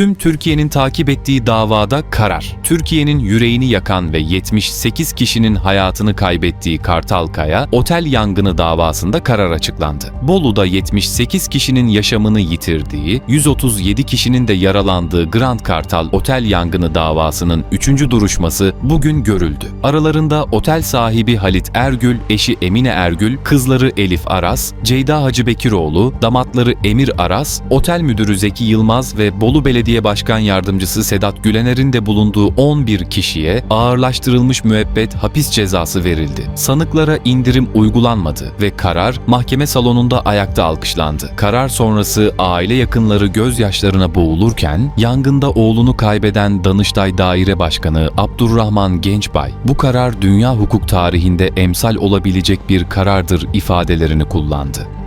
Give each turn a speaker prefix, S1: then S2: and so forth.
S1: Tüm Türkiye'nin takip ettiği davada karar. Türkiye'nin yüreğini yakan ve 78 kişinin hayatını kaybettiği Kartalkaya otel yangını davasında karar açıklandı. Bolu'da 78 kişinin yaşamını yitirdiği, 137 kişinin de yaralandığı Grand Kartal otel yangını davasının 3. duruşması bugün görüldü. Aralarında otel sahibi Halit Ergül, eşi Emine Ergül, kızları Elif Aras, Ceyda Hacıbekiroğlu, damatları Emir Aras, otel müdürü Zeki Yılmaz ve Bolu Belediye Başkan Yardımcısı Sedat Gülener'in de bulunduğu 11 kişiye ağırlaştırılmış müebbet hapis cezası verildi. Sanıklara indirim uygulanmadı ve karar mahkeme salonunda ayakta alkışlandı. Karar sonrası aile yakınları gözyaşlarına boğulurken yangında oğlunu kaybeden Danıştay Daire Başkanı Abdurrahman Gençbay bu karar dünya hukuk tarihinde emsal olabilecek bir karardır ifadelerini kullandı.